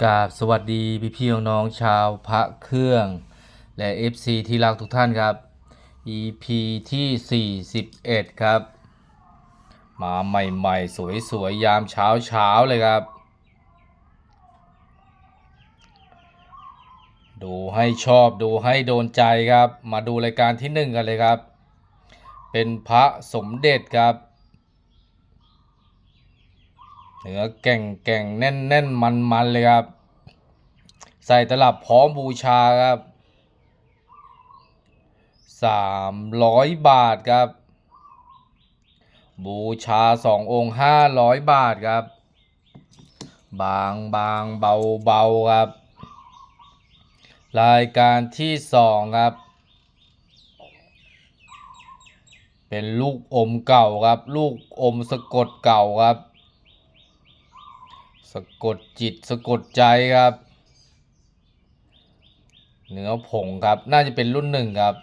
กราบสวัสดีพี่พี่น้องๆชาวพระเครื่อง และ FC ที่รักทุกท่านครับ EP ที่ 41 ครับ มาใหม่ๆ สวยๆ ยามเช้าเช้าๆเลยครับ ดูให้ชอบดูให้โดนใจครับ มาดูรายการที่หนึ่งกันเลยครับ เป็นพระสมเด็จครับ เนื้อแก่งแก่งแน่นแน่นมันมันเลยครับ ใส่ตลับพร้อมบูชาครับสามร้อยบาทครับ บูชาสององค์ห้าร้อยบาทครับ บางบางเบาเบาครับ รายการที่สองครับ เป็นลูกอมเก่าครับ ลูกอมสะกดเก่าครับ สะกดจิตสะกดใจครับ เนื้อผงครับ น่าจะเป็นรุ่นหนึ่งครับ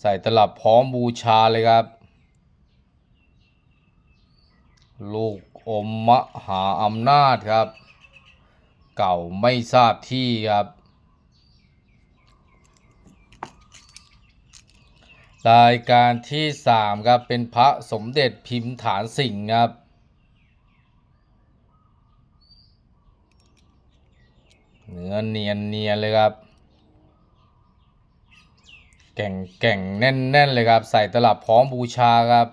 ใส่ตลับพร้อมบูชาเลยครับ ลูกอมมหาอำนาจครับ เก่าไม่ทราบที่ครับรายการที่สามครับ เป็นพระสมเด็จพิมพ์ฐานสิงห์ครับ เนื้อเนียนเนียนเลยครับ แก่งแก่งแน่นแน่นเลยครับ ใส่ตลับพร้อมบูชาครับ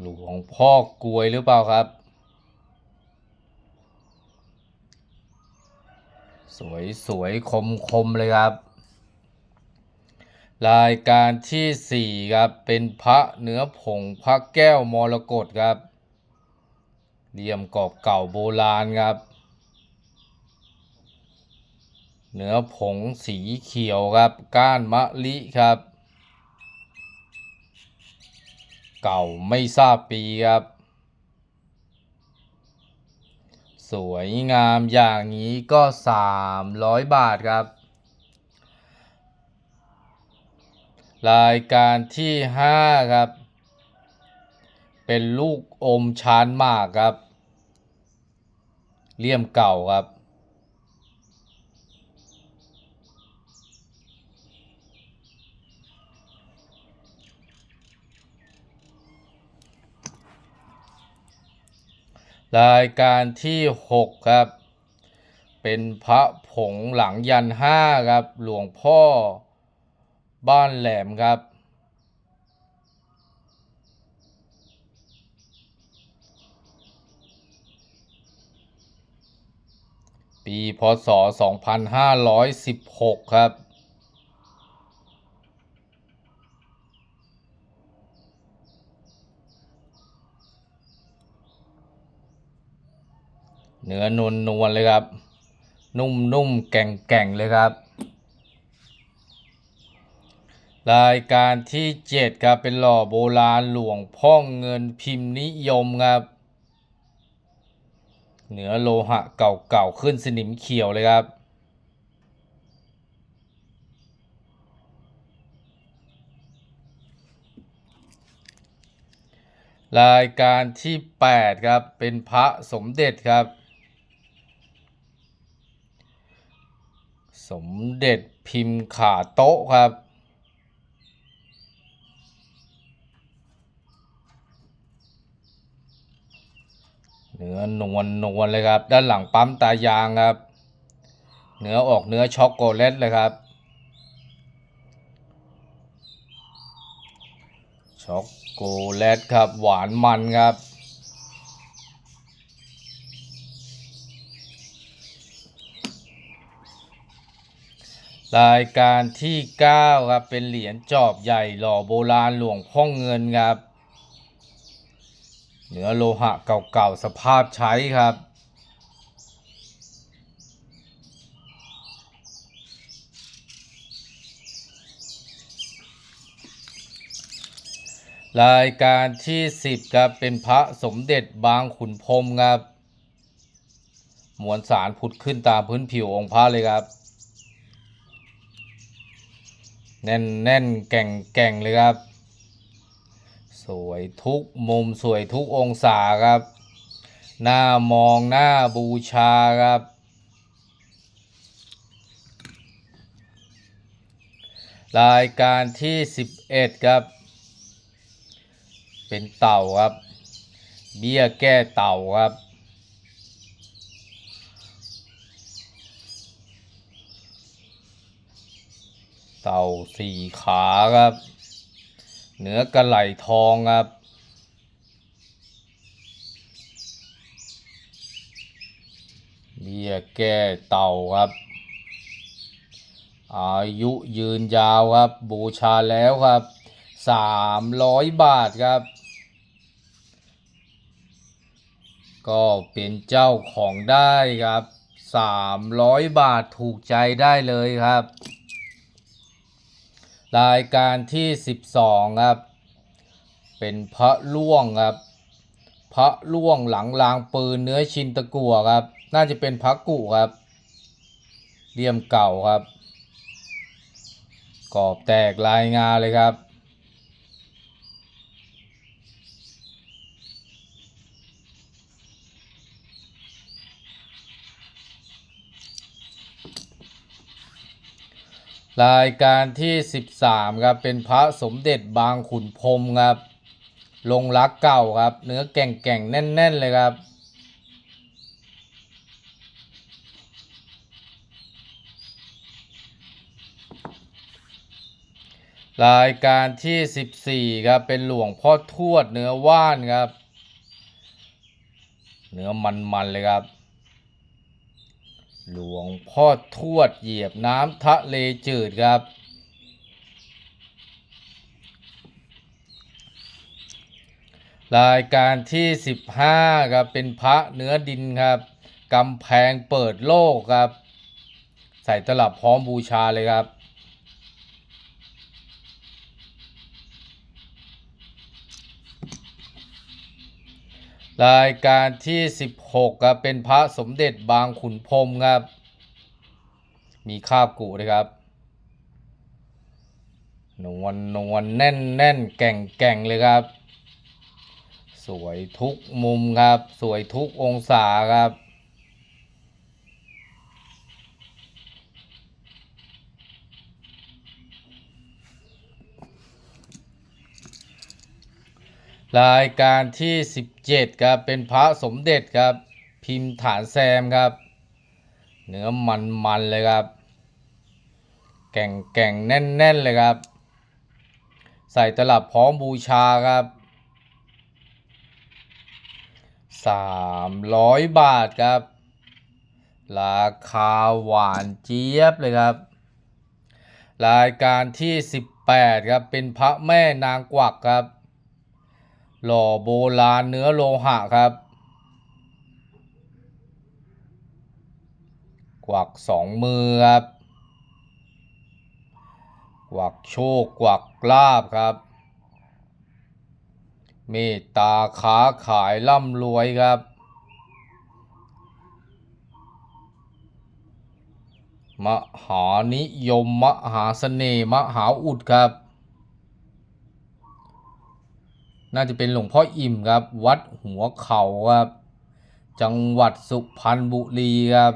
หลวงพ่อกลวยหรือเปล่าครับ สวยสวยคมคมเลยครับ รายการที่สี่ครับ เป็นพระเนื้อผงพระแก้วมรกตครับ เลี่ยมกรอบเก่าโบราณครับ เนื้อผงสีเขียวครับ ก้านมะลิครับ เก่าไม่ทราบปีครับ สวยงามอย่างนี้ก็ 300 บาทครับรายการที่ 5 ครับ เป็นลูก อมชานมากครับเลี่ยมเก่าครับ รายการที่ 6 ครับ เป็นพระผงหลังยันห้าครับ หลวงพ่อบ้านแหลมครับ ปีพศ 2516 ครับ เนื้อนวลนวลเลยครับ นุ่มนุ่มแก่งแก่งเลยครับ รายการที่ 7 ครับ เป็นหล่อโบราณหลวงพ่อเงินพิมพ์นิยมครับ เนื้อโลหะเก่าๆขึ้นสนิมเขียวเลยครับรายการที่ 8 ครับ เป็นพระสมเด็จครับ สมเด็จพิมพ์ขาโต๊ะครับ เนื้อนวลนวลเลยครับ ด้านหลังปั๊มตายางครับ เนื้อออกเนื้อช็อกโกแลตเลยครับช็อกโกแลตครับ หวานมันครับ รายการที่ 9 ครับ เป็นเหรียญจอบใหญ่หล่อโบราณหลวงพ่อเงินครับ เนื้อโลหะเก่าๆสภาพใช้ครับ รายการที่ 10ครับเป็นพระสมเด็จบางขุนพรมครับ มวลสารผุดขึ้นตามพื้นผิวองค์พระเลยครับ แน่นแน่นแก่งแก่งเลยครับ สวยทุกมุมสวยทุกองศาครับ หน้ามองหน้าบูชาครับ รายการที่ 11 ครับ เป็นเต่าครับ เบี้ยแก้เต่าครับเต่าสี่ขาครับ เนื้อกระไหลทองครับ เบี้ยแก้เต่าครับ อายุยืนยาวครับ บูชาแล้วครับสามร้อยบาทครับ ก็เป็นเจ้าของได้ครับสามร้อยบาทถูกใจได้เลยครับ รายการที่สิบสองครับ เป็นพระล่วงครับ พระล่วงหลังรางปืนเนื้อชินตะกัวครับ น่าจะเป็นพระกุครับเลี่ยมเก่าครับ กรอบแตกลายงาเลยครับ รายการที่ 13ครับเป็นพระสมเด็จบางขุนพรมครับ ลงรักเก่าครับ เนื้อแก่งๆแน่น ๆ เลยครับ รายการที่ 14ครับเป็นหลวงพ่อทวดเนื้อว่านครับ เนื้อมัน ๆ เลยครับ หลวงพ่อทวดเหยียบน้ำทะเลจืดครับ รายการที่ 15 ครับ เป็นพระเนื้อดินครับกำแพงเปิดโลกครับ ใส่ตลับพร้อมบูชาเลยครับ รายการที่ 16ครับเป็นพระสมเด็จบางขุนพรมครับ มีคาบกุเลยครับนวลนวลแน่นแน่นแก่งแก่งเลยครับ สวยทุกมุมครับ สวยทุกองศาครับ รายการที่ 17ครับเป็นพระสมเด็จครับ พิมพ์ฐานแซมครับ เนื้อมันมันๆเลยครับ แก่งแก่งแน่นแน่นๆเลยครับ ใส่ตลับพร้อมบูชาครับ300บาทครับ ราคาหวานเจี๊ยบเลยครับ รายการที่ 18 ครับ เป็นพระแม่นางกวักครับ หล่อโบราณเนื้อโลหะครับ กวักสองมือครับ กวักโชคกวักลาบครับ เมตตาค้าขายร่ำรวยครับ มหานิยม มหาเสน่ห์มหาอุดครับ น่าจะเป็นหลวงพ่ออิ่มครับ วัดหัวเขาครับ จังหวัดสุพรรณบุรีครับ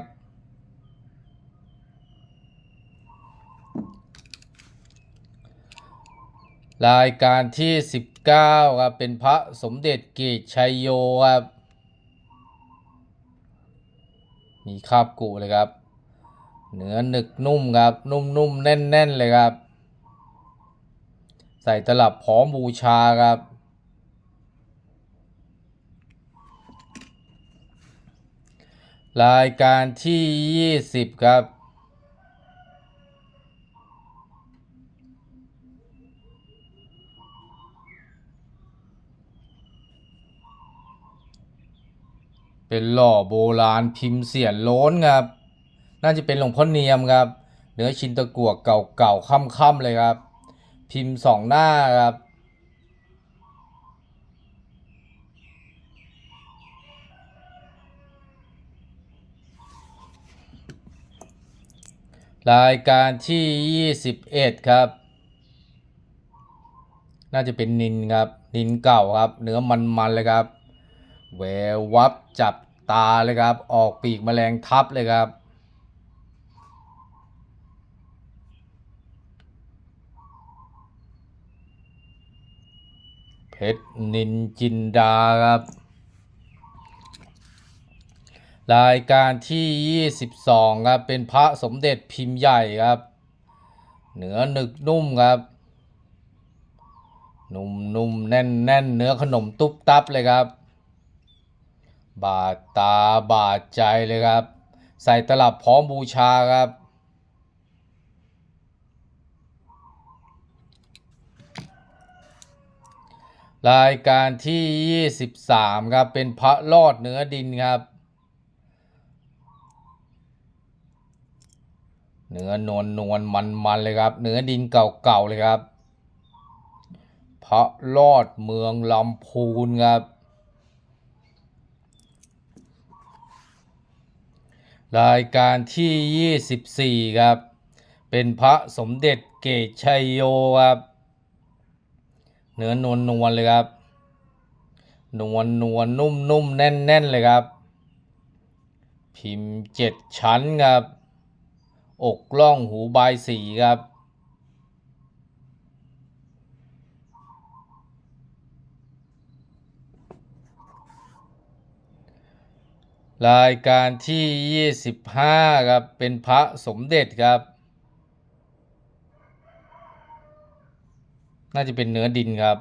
รายการที่ 19ครับเป็นพระสมเด็จเกตชัยโยครับ มีคาบกุเลยครับ เนื้อหนึกนุ่มครับ นุ่มๆ แน่น ๆ เลยครับ ใส่ตลับพร้อมบูชาครับ รายการที่ 20 ครับ เป็นหล่อโบราณพิมพ์เสียนโล้นครับ น่าจะเป็นหลวงพ่อเนียมครับ เนื้อชินตะกั่วเก่าๆค่ำๆเลยครับ พิมพ์สองหน้าครับ รายการที่ 21 ครับ น่าจะเป็นนินครับดินเก่าครับ เนื้อมันๆเลยครับแวววับจับตาเลยครับ ออกปีกแมลงทับเลยครับ เพชรนินจินดาครับ รายการที่ 22 ครับ เป็นพระสมเด็จพิมพ์ใหญ่ครับ เนื้อหนึกนุ่มครับ นุ่มนุ่มแน่นแน่นเนื้อขนมตุ๊บตับเลยครับ บาดตาบาดใจเลยครับ ใส่ตลับพร้อมบูชาครับรายการที่ 23 ครับ เป็นพระรอดเนื้อดินครับ เนื้อนวลนวลมันมันเลยครับ เนื้อดินเก่าๆเลยครับ พระรอดเมืองลำพูนครับ รายการที่ 24 ครับ เป็นพระสมเด็จเกตชัยโยครับ เนื้อนวลนวลเลยครับ นวลนวลนุ่มนุ่มแน่นแน่นเลยครับ พิมพ์เจ็ดชั้นครับ อกล่องหูบายสีครับ รายการที่ 25 ครับ เป็นพระสมเด็จครับ น่าจะเป็นเนื้อดินครับ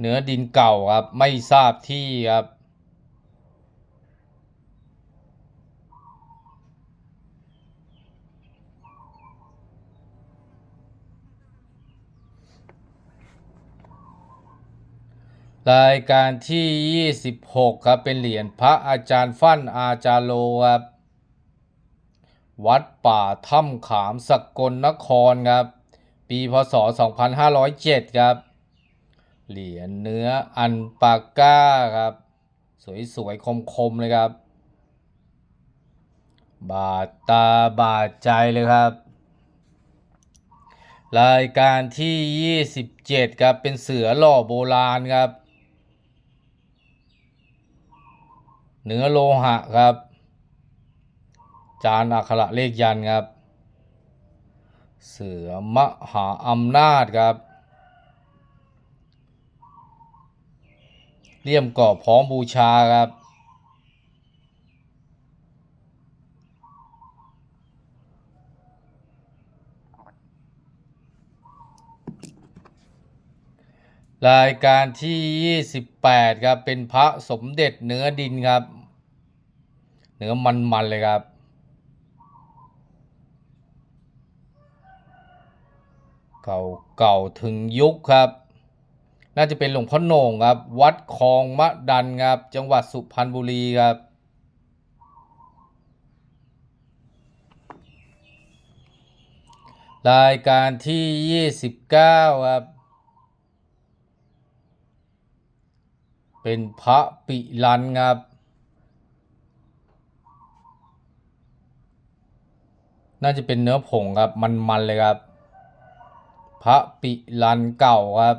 เนื้อดินเก่าครับ ไม่ทราบที่ครับ รายการที่ 26 ครับ เป็นเหรียญพระอาจารย์ฟั่นอาจารโลครับวัดป่าถ้ำขามสกลนครครับ ปีพศ 2507 ครับ เหรียญเนื้ออันปาก้าครับ สวยๆ คมๆ เลยครับ บาดตาบาดใจเลยครับ รายการที่ 27 ครับ เป็นเสือหล่อโบราณครับ เหนือโลหะครับ จานอักขระเลขยันครับ เสือมหาอำนาจครับเลี่ยมกรอบพร้อมบูชาครับ รายการที่ 28 ครับ เป็นพระสมเด็จเนื้อดินครับ เนื้อมัน ๆ เลยครับ เก่าเก่าถึงยุคครับ น่าจะเป็นหลวงพ่อโหน่งครับ วัดคลองมะดันครับ จังหวัดสุพรรณบุรีครับรายการที่ 29 ครับ เป็นพระปิลันครับ น่าจะเป็นเนื้อผงครับ มันๆเลยครับ พระปิลันเก่าครับ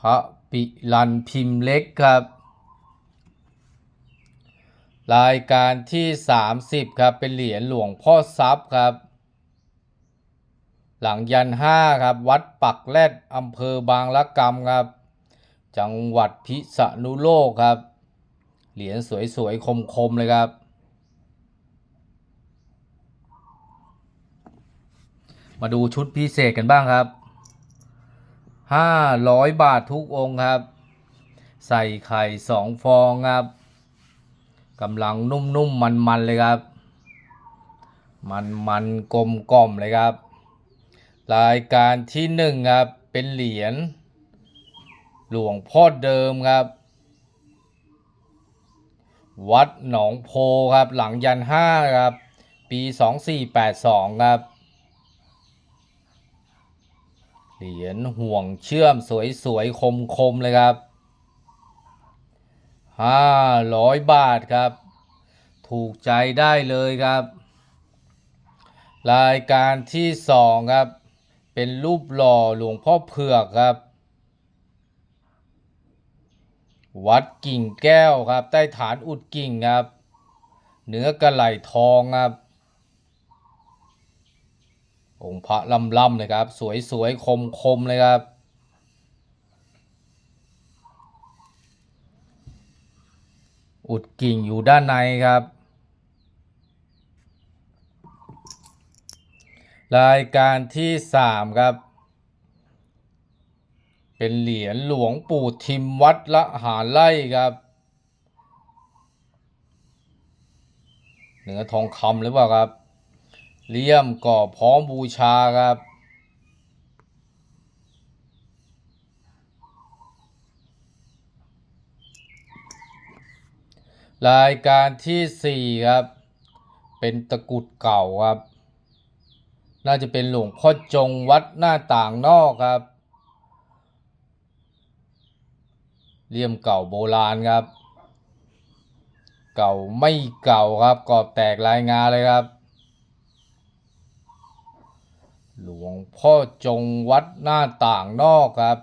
พระปิลันพิมพ์เล็กครับ รายการที่ 30 ครับ เป็นเหรียญหลวงพ่อทรัพย์ครับ หลังยันห้าครับ วัดปักแรดอำเภอบางละกำครับ จังหวัดพิษณุโลกครับ เหรียญสวยๆ คมๆ เลยครับ มาดูชุดพิเศษกันบ้างครับ500บาททุกองค์ครับ ใส่ไข่สองฟองครับกำลังนุ่มๆ มันๆ เลยครับ มันๆ กลมกล่อมเลยครับ รายการที่หนึ่งครับ เป็นเหรียญหลวงพ่อเดิมครับ วัดหนองโพครับ หลังยันห้าครับ ปี 2482 ครับ เหรียญห่วงเชื่อมสวยๆ คมๆ เลยครับ 500 บาทครับ ถูกใจได้เลยครับ รายการที่สองครับ เป็นรูปหล่อหลวงพ่อเผือกครับ วัดกิ่งแก้วครับ ใต้ฐานอุดกิ่งครับ เนื้อกระไหลทองครับ องค์พระล่ำเลยครับ สวยๆคมๆเลยครับ อุดกิ่งอยู่ด้านในครับ รายการที่สามครับ เป็นเหรียญหลวงปู่ทิมวัดละหารไล่ครับเนื้อทองคำหรือเปล่าครับเลี่ยมก่อพร้อมบูชาครับ รายการที่สี่ครับ เป็นตะกุดเก่าครับ น่าจะเป็นหลวงพ่อจงวัดหน้าต่างนอกครับเลี่ยมเก่าโบราณครับ เก่าไม่เก่าครับกรอบแตกลายงาเลยครับ หลวงพ่อจงวัดหน้าต่างนอกครับ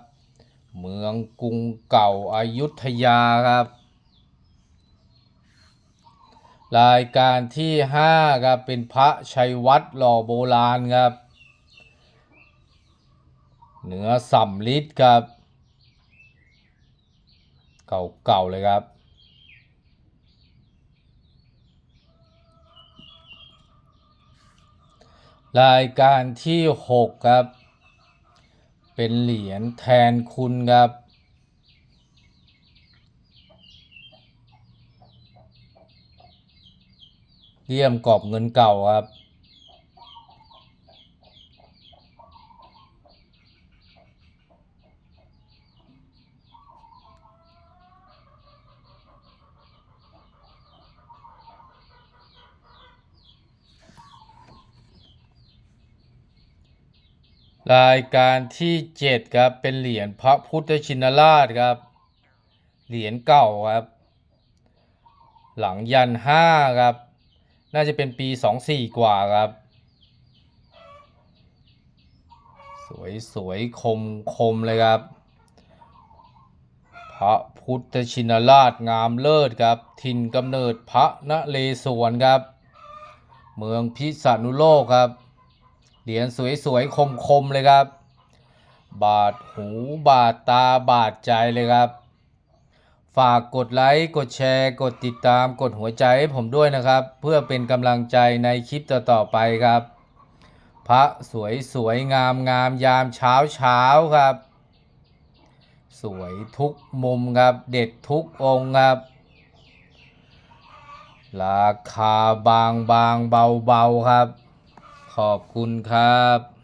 เมืองกรุงเก่าอายุทยาครับ รายการที่ห้าครับเป็นพระชัยวัดหล่อโบราณครับเนื้อสำลิดครับ เก่าๆเลยครับ รายการที่หกครับ เป็นเหรียญแทนคุณครับ เลี่ยมกรอบเงินเก่าครับ รายการที่เจ็ดครับ เป็นเหรียญพระพุทธชินราชครับ เหรียญเก่าครับ หลังยันห้าครับ น่าจะเป็นปีสองสี่กว่าครับ สวยสวยคมคมเลยครับ พระพุทธชินราชงามเลิศครับ ถิ่นกำเนิดพระนเรศวรครับ เมืองพิษณุโลกครับ เหรียญสวยๆคมๆเลยครับ บาดหูบาดตาบาดใจเลยครับ ฝากกดไลค์ กดแชร์ กดติดตาม กดหัวใจให้ผมด้วยนะครับ เพื่อเป็นกำลังใจในคลิปต่อๆไปครับ พระสวยสวยงามงามยามเช้าเช้าครับ สวยทุกมุมครับ เด็ดทุกองครับ ราคาบางบางเบาเบาครับ ขอบคุณครับ